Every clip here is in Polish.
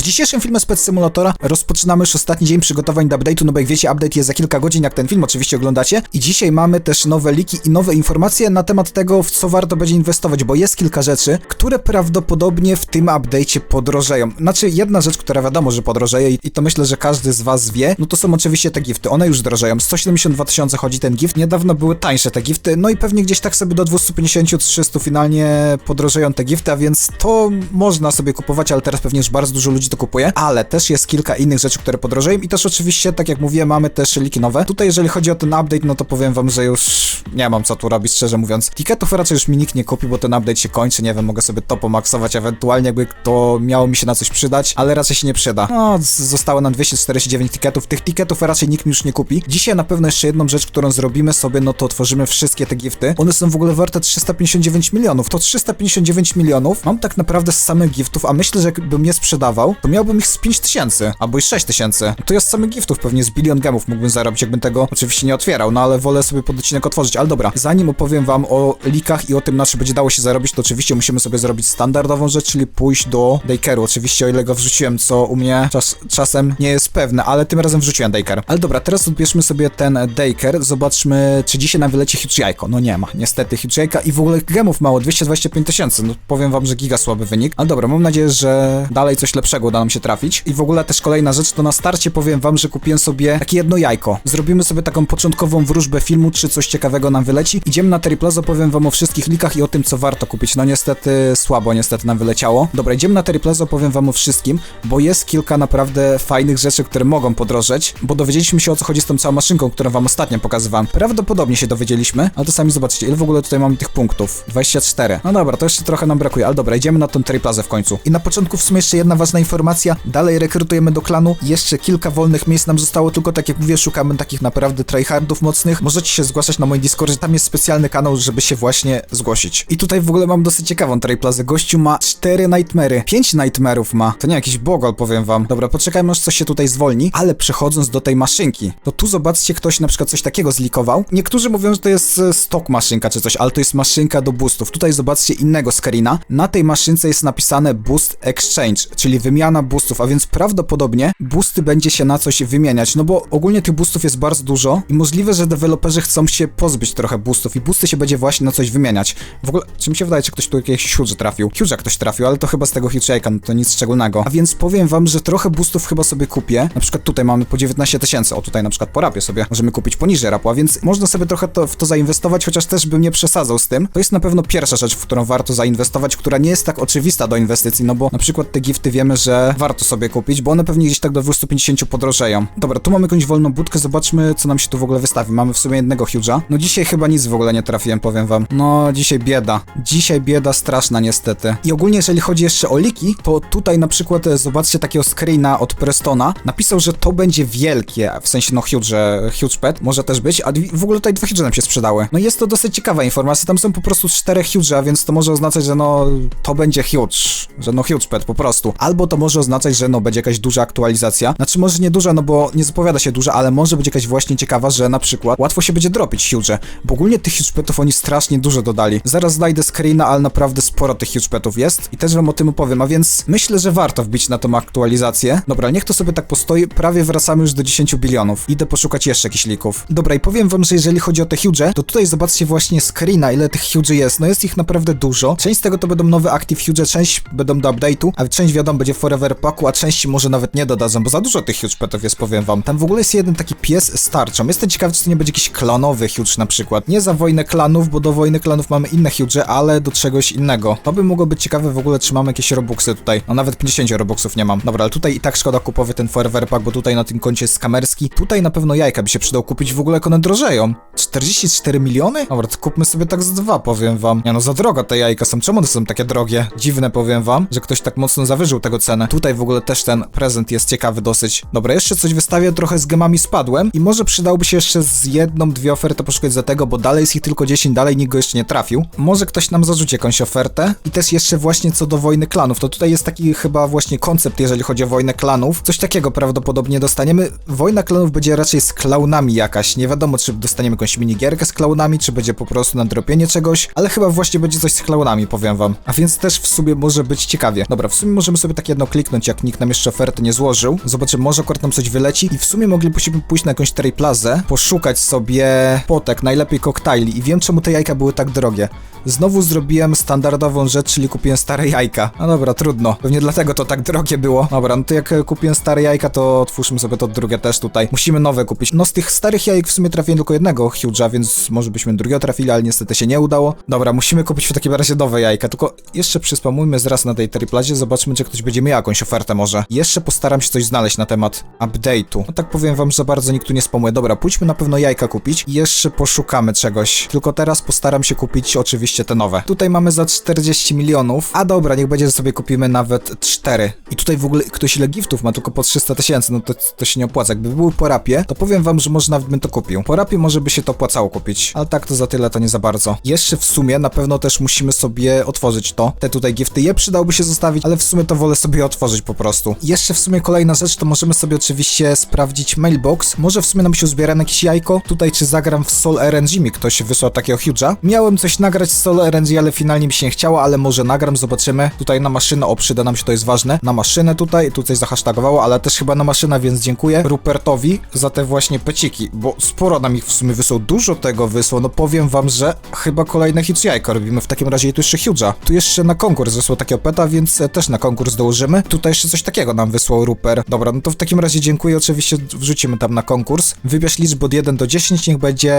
W dzisiejszym filmie Spec Simulatora rozpoczynamy już ostatni dzień przygotowań do update'u, no bo jak wiecie, update jest za kilka godzin, jak ten film oczywiście oglądacie. I dzisiaj mamy też nowe liki i nowe informacje na temat tego, w co warto będzie inwestować, bo jest kilka rzeczy, które prawdopodobnie w tym update'cie podrożeją. Znaczy, jedna rzecz, która wiadomo, że podrożeje i, to myślę, że każdy z was wie, no to są oczywiście te gifty. One już drożeją. 172 tysiące chodzi ten gift. Niedawno były tańsze te gifty, no i pewnie gdzieś tak sobie do 250-300 finalnie podrożeją te gifty, a więc to można sobie kupować, ale teraz pewnie już bardzo dużo ludzi to kupuje, ale też jest kilka innych rzeczy, które podrożeją i też oczywiście, tak jak mówiłem, mamy też liki nowe. Tutaj jeżeli chodzi o ten update, no to powiem wam, że już nie mam co tu robić, szczerze mówiąc. Tiketów raczej już mi nikt nie kupi, bo ten update się kończy, nie wiem, mogę sobie to pomaksować, ewentualnie jakby to miało mi się na coś przydać, ale raczej się nie przyda. No, zostało nam 249 tiketów, tych tiketów raczej nikt mi już nie kupi. Dzisiaj na pewno jeszcze jedną rzecz, którą zrobimy sobie, no to otworzymy wszystkie te gifty. One są w ogóle warte 359 milionów. To 359 milionów mam tak naprawdę z samych giftów, a myślę, że jakbym je sprzedawał, to miałbym ich z 5 tysięcy, albo i 6 tysięcy. To z samych giftów pewnie z bilion gemów mógłbym zarobić, jakbym tego oczywiście nie otwierał, no ale wolę sobie pod odcinek otworzyć. Ale dobra, zanim opowiem wam o likach i o tym, na czym będzie dało się zarobić, to oczywiście musimy sobie zrobić standardową rzecz, czyli pójść do Daycare'u. Oczywiście o ile go wrzuciłem, co u mnie czas, czasem nie jest pewne, ale tym razem wrzuciłem Daycare. Ale dobra, teraz odbierzmy sobie ten Daycare, zobaczmy, czy dzisiaj nam wyleci huge. No nie ma, niestety huge i w ogóle gemów mało, 225 tysięcy. No powiem wam, że giga słaby wynik. Ale dobra, mam nadzieję, że dalej coś lepszego uda nam się trafić. I w ogóle też kolejna rzecz, to na starcie powiem wam, że kupiłem sobie takie jedno jajko. Zrobimy sobie taką początkową wróżbę filmu, czy coś ciekawego nam wyleci. Idziemy na Teriplaza, powiem wam o wszystkich likach i o tym, co warto kupić. No niestety słabo, niestety nam wyleciało. Dobra, idziemy na Teriplaza, powiem wam o wszystkim, bo jest kilka naprawdę fajnych rzeczy, które mogą podrożeć, bo dowiedzieliśmy się o co chodzi z tą całą maszynką, którą wam ostatnio pokazywałem. Prawdopodobnie się dowiedzieliśmy, ale to sami zobaczycie, ile w ogóle tutaj mamy tych punktów. 24. No dobra, to jeszcze trochę nam brakuje, ale dobra, idziemy na tą Teriplazę w końcu. I na początku w sumie jeszcze jedna ważna informacja, dalej rekrutujemy do klanu, jeszcze kilka wolnych miejsc nam zostało, tylko tak jak mówię, szukamy takich naprawdę tryhardów mocnych. Możecie się zgłaszać na moim Discordzie, tam jest specjalny kanał, żeby się właśnie zgłosić. I tutaj w ogóle mam dosyć ciekawą Triplazę. Gościu ma 4 Nightmary, 5 Nightmare'ów ma. To nie jakiś bogol, powiem wam. Dobra, poczekajmy aż coś się tutaj zwolni, ale przechodząc do tej maszynki, to tu zobaczcie, ktoś na przykład coś takiego zlikował. Niektórzy mówią, że to jest e, stock maszynka czy coś, ale to jest maszynka do boostów. Tutaj zobaczcie innego screena. Na tej maszynce jest napisane Boost Exchange, czyli wymiana boostów, a więc prawdopodobnie boosty będzie się na coś wymieniać, no bo ogólnie tych boostów jest bardzo dużo i możliwe, że deweloperzy chcą się pozbyć trochę boostów i boosty się będzie właśnie na coś wymieniać. W ogóle, czy mi się wydaje, czy ktoś tu jakieś huge trafił? Huge ktoś trafił, ale to chyba z tego huge Shake'a, no to nic szczególnego. A więc powiem wam, że trochę boostów chyba sobie kupię. Na przykład tutaj mamy po 19 tysięcy, o tutaj na przykład po rapie sobie możemy kupić poniżej rapu, a więc można sobie trochę to, w to zainwestować, chociaż też bym nie przesadzał z tym. To jest na pewno pierwsza rzecz, w którą warto zainwestować, która nie jest tak oczywista do inwestycji, no bo na przykład te gifty wiemy, że warto sobie kupić, bo one pewnie gdzieś tak do 250 podrożeją. Dobra, tu mamy jakąś wolną budkę, zobaczmy co nam się tu w ogóle wystawi. Mamy w sumie jednego huge'a. No dzisiaj chyba nic w ogóle nie trafiłem, powiem wam. No dzisiaj bieda. Dzisiaj bieda straszna niestety. I ogólnie jeżeli chodzi jeszcze o liki, to tutaj na przykład e, zobaczcie takiego screena od Prestona. Napisał, że to będzie wielkie, w sensie no huge, że huge pet może też być, a w ogóle tutaj dwa huge nam się sprzedały. No jest to dosyć ciekawa informacja, tam są po prostu cztery huge, a więc to może oznaczać, że no to będzie huge, że no huge pet po prostu. Albo to może oznaczać, że no będzie jakaś duża aktualizacja. Znaczy może nie duża, no bo nie zapowiada się duża, ale może być jakaś właśnie ciekawa, że na przykład łatwo się będzie dropić huge, bo ogólnie tych huge petów oni strasznie dużo dodali. Zaraz znajdę screena, ale naprawdę sporo tych huge petów jest i też wam o tym opowiem, a więc myślę, że warto wbić na tą aktualizację. Dobra, niech to sobie tak postoi, prawie wracamy już do 10 bilionów. Idę poszukać jeszcze jakichś lików. Dobra, i powiem wam, że jeżeli chodzi o te huge, to tutaj zobaczcie właśnie screena, ile tych huge jest. No jest ich naprawdę dużo. Część z tego to będą nowe active huge, część będą do update'u, a część wiadomo będzie forever packu, a części może nawet nie dodadzą, bo za dużo tych huge petów jest, powiem wam. Tam w ogóle jest jeden taki pies z tarczą. Jestem ciekawy, czy to nie będzie jakiś klanowy huge na przykład. Nie za wojnę klanów, bo do wojny klanów mamy inne huge, ale do czegoś innego. To by mogło być ciekawe w ogóle, czy mamy jakieś robuxy tutaj. No nawet 50 robuxów nie mam. Dobra, ale tutaj i tak szkoda kupowy ten forever pack, bo tutaj na tym koncie jest skamerski. Tutaj na pewno jajka by się przydał kupić, w ogóle jak one drożeją. 44 miliony? Dobra, to kupmy sobie tak z dwa, powiem wam. Nie no, za drogo te jajka są. Czemu one są takie drogie? Dziwne, powiem wam, że ktoś tak mocno zawyżył tego cenę. Tutaj w ogóle też ten prezent jest ciekawy dosyć. Dobra, jeszcze coś wystawię, trochę z gemami spadłem i może przydałby się jeszcze z jedną, dwie oferty poszukać za tego, bo dalej jest ich tylko 10, dalej nikt go jeszcze nie trafił. Może ktoś nam zarzuci jakąś ofertę. I też jeszcze właśnie co do wojny klanów, to tutaj jest taki chyba właśnie koncept, jeżeli chodzi o wojnę klanów. Coś takiego prawdopodobnie dostaniemy. Wojna klanów będzie raczej z klaunami jakaś. Nie wiadomo, czy dostaniemy jakąś minigierkę z klaunami, czy będzie po prostu nadrobienie czegoś, ale chyba właśnie będzie coś z klaunami, powiem wam. A więc też w sumie może być ciekawie. Dobra, w sumie możemy sobie takie jedno kliknąć, jak nikt nam jeszcze oferty nie złożył. Zobaczymy, może akurat nam coś wyleci i w sumie moglibyśmy pójść na jakąś Terry Plazę, poszukać sobie potek, najlepiej koktajli i wiem czemu te jajka były tak drogie. Znowu zrobiłem standardową rzecz, czyli kupiłem stare jajka. No dobra, trudno. Pewnie dlatego to tak drogie było. Dobra, no to jak e, kupiłem stare jajka, to otwórzmy sobie to drugie też tutaj. Musimy nowe kupić. No z tych starych jajek w sumie trafiłem tylko jednego huge'a, więc może byśmy drugiego trafili, ale niestety się nie udało. Dobra, musimy kupić w takim razie nowe jajka, tylko jeszcze przyspamujmy zraz na tej triplazie, zobaczmy czy ktoś będzie miał jakąś ofertę może. Jeszcze postaram się coś znaleźć na temat update'u. No tak powiem wam, że bardzo nikt tu nie spamuje. Dobra, pójdźmy na pewno jajka kupić jeszcze poszukamy czegoś. Tylko teraz postaram się kupić oczywiście te nowe. Tutaj mamy za 40 milionów, a dobra, niech będzie, że sobie kupimy nawet 4. I tutaj w ogóle ktoś ile giftów ma tylko po 300 tysięcy, no to, to się nie opłaca. Jakby były po rapie, to powiem wam, że może nawet bym to kupił. Po rapie może by się to opłacało kupić, ale tak to za tyle to nie za bardzo. Jeszcze w sumie na pewno też musimy sobie otworzyć to. Te tutaj gifty je przydałoby się zostawić, ale w sumie to wolę sobie otworzyć po prostu. Jeszcze w sumie kolejna rzecz, to możemy sobie oczywiście sprawdzić mailbox. Może w sumie nam się uzbiera na jakieś jajko. Tutaj czy zagram w Sol RNG mi ktoś wysłał takiego huge'a. Miałem coś nagrać z Sol RNG, ale finalnie mi się nie chciało, ale może nagram, zobaczymy. Tutaj na maszynę, o przyda nam się, to jest ważne. Na maszynę tutaj, tu coś zahasztagowało, ale też chyba na maszynę, więc dziękuję Rupertowi za te właśnie peciki, bo sporo nam ich w sumie wysłał, dużo tego wysłał, no powiem wam, że chyba kolejne hit jajko robimy w takim razie i tu jeszcze huge'a. Tu jeszcze na konkurs wysłał takiego peta, więc e, też na konkurs dołożymy. Tutaj jeszcze coś takiego nam wysłał Ruper. Dobra, no to w takim razie dziękuję, oczywiście wrzucimy tam na konkurs. Wybierz liczbę od 1 do 10, niech będzie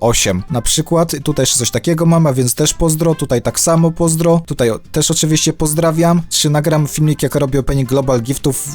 8. Na przykład, tutaj jeszcze coś takiego mamy, a więc też pozdro, tutaj tak samo pozdro, tutaj też oczywiście pozdrawiam. Czy nagram filmik, jak robię opening Global Giftów?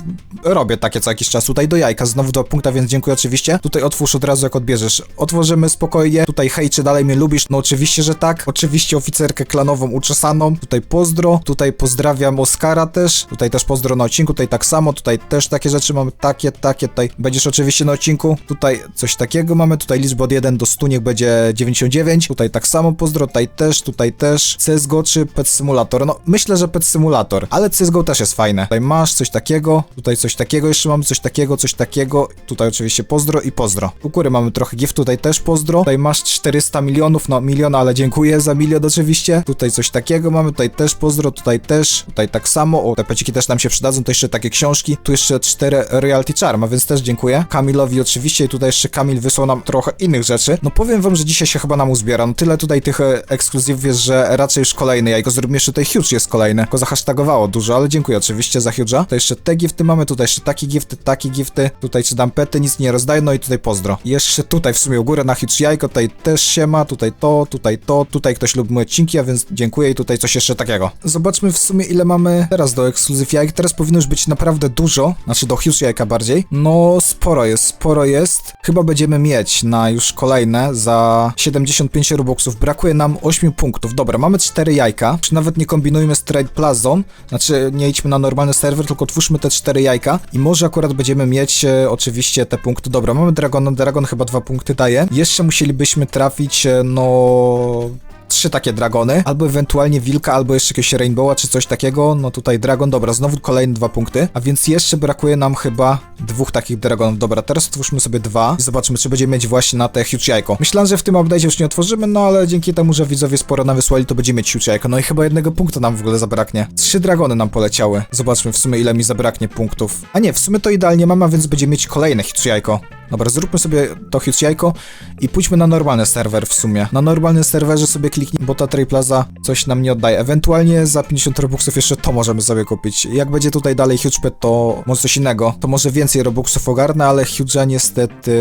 Robię takie co jakiś czas. Tutaj do jajka, znowu do punkta, więc dziękuję oczywiście. Tutaj otwórz od razu, jak odbierzesz. Otworzymy spokojnie. Tutaj hej, czy dalej mnie lubisz? No oczywiście, że tak. Oczywiście oficerkę klanową uczesaną. Tutaj pozdro. Tutaj pozdrawiam Oskara też. Tutaj też pozdro na odcinku. Tutaj tak samo. Tutaj też takie rzeczy mamy. Takie, takie. Tutaj będziesz oczywiście na odcinku. Tutaj coś takiego mamy. Tutaj liczba od 1 do 100 niech będzie 99. Tutaj tak samo pozdro. Tutaj też, tutaj też. CSGO czy Pet Simulator? No myślę, że Pet Simulator. Ale CSGO też jest fajne. Tutaj masz coś takiego. Tutaj coś takiego jeszcze mamy. Coś takiego, coś takiego. Tutaj oczywiście pozdro i pozdro. U góry mamy trochę gift. Tutaj też pozdro. Tutaj masz 400 milionów. No milion, ale dziękuję za milion oczywiście. Tutaj coś takiego mamy. Tutaj też pozdro. Tutaj też. Tutaj tak samo. O, te peciki też nam się przydadzą. To jeszcze takie książki. Tu jeszcze 4 Reality Charm, a więc też dziękuję. Kamilowi oczywiście. I tutaj jeszcze Kamil wysłał nam trochę innych rzeczy. No powiem wam, że dzisiaj się chyba nam uzbiera. No tyle tutaj tych e, ekskluzywów jest, że raczej już kolejny jajko. Zrobimy jeszcze tutaj huge jest kolejny. Tylko zahasztagowało dużo, ale dziękuję oczywiście za huge'a. To jeszcze te gifty mamy. Tutaj jeszcze takie gifty, takie gifty. Tutaj czy dam pety, nic nie rozdaję. No i tutaj pozdro. Jeszcze tutaj w sumie u góry na huge jajko. Tutaj też się ma. Tutaj to, tutaj to. Tutaj ktoś lubi moje odcinki, a więc dziękuję. I tutaj coś jeszcze takiego. Zobaczmy w sumie ile mamy teraz do ekskluzyw jajek. Teraz powinno już być naprawdę dużo. Znaczy do huge jajka bardziej. No sporo jest, sporo jest. Chyba będziemy mieć na już kolejne za 75 robuxów. Brakuje nam 8 punktów. Dobra, mamy 4 jajka. Czy nawet nie kombinujmy z Trade Plazą. Znaczy nie idźmy na normalny serwer, tylko twórzmy te 4 jajka. I może akurat będziemy mieć e, oczywiście te punkty. Dobra, mamy Dragona. Dragon chyba 2 punkty daje. Jeszcze musielibyśmy trafić, e, no trzy takie dragony, albo ewentualnie wilka, albo jeszcze jakiegoś rainbowa, czy coś takiego. No tutaj dragon, dobra, znowu kolejne dwa punkty, a więc jeszcze brakuje nam chyba dwóch takich dragonów. Dobra, teraz otwórzmy sobie dwa i zobaczymy, czy będziemy mieć właśnie na te huge jajko. Myślałem, że w tym update już nie otworzymy, no ale dzięki temu, że widzowie sporo nam wysłali, to będziemy mieć huge jajko. No i chyba jednego punktu nam w ogóle zabraknie. Trzy dragony nam poleciały. Zobaczmy w sumie, ile mi zabraknie punktów. A nie, w sumie to idealnie mam, a więc będziemy mieć kolejne huge jajko. Dobra, zróbmy sobie to huge jajko i pójdźmy na normalny serwer w sumie. Na normalnym serwerze sobie kliknij, bo ta Plaza coś nam nie oddaje. Ewentualnie za 50 robuxów jeszcze to możemy sobie kupić. Jak będzie tutaj dalej huge to może coś innego. To może więcej robuxów ogarnę, ale huge'a niestety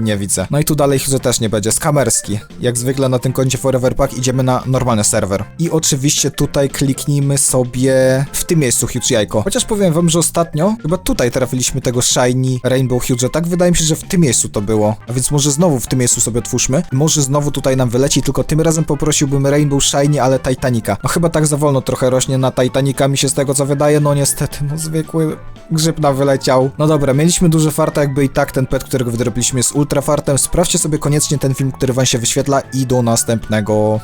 nie widzę. No i tu dalej huge też nie będzie. Skamerski. Jak zwykle na tym koncie Forever Pack idziemy na normalny serwer. I oczywiście tutaj kliknijmy sobie w tym miejscu huge jajko. Chociaż powiem wam, że ostatnio chyba tutaj trafiliśmy tego shiny Rainbow Huge. Tak wydaje mi się, w tym miejscu to było. A więc może znowu w tym miejscu sobie otwórzmy. Może znowu tutaj nam wyleci, tylko tym razem poprosiłbym Rainbow Shiny, ale Titanica. No chyba tak za wolno trochę rośnie na Titanica mi się z tego co wydaje, no niestety, no zwykły grzyb nam wyleciał. No dobra, mieliśmy duże farta, jakby i tak ten pet, którego wydrobiliśmy jest ultra fartem. Sprawdźcie sobie koniecznie ten film, który wam się wyświetla i do następnego.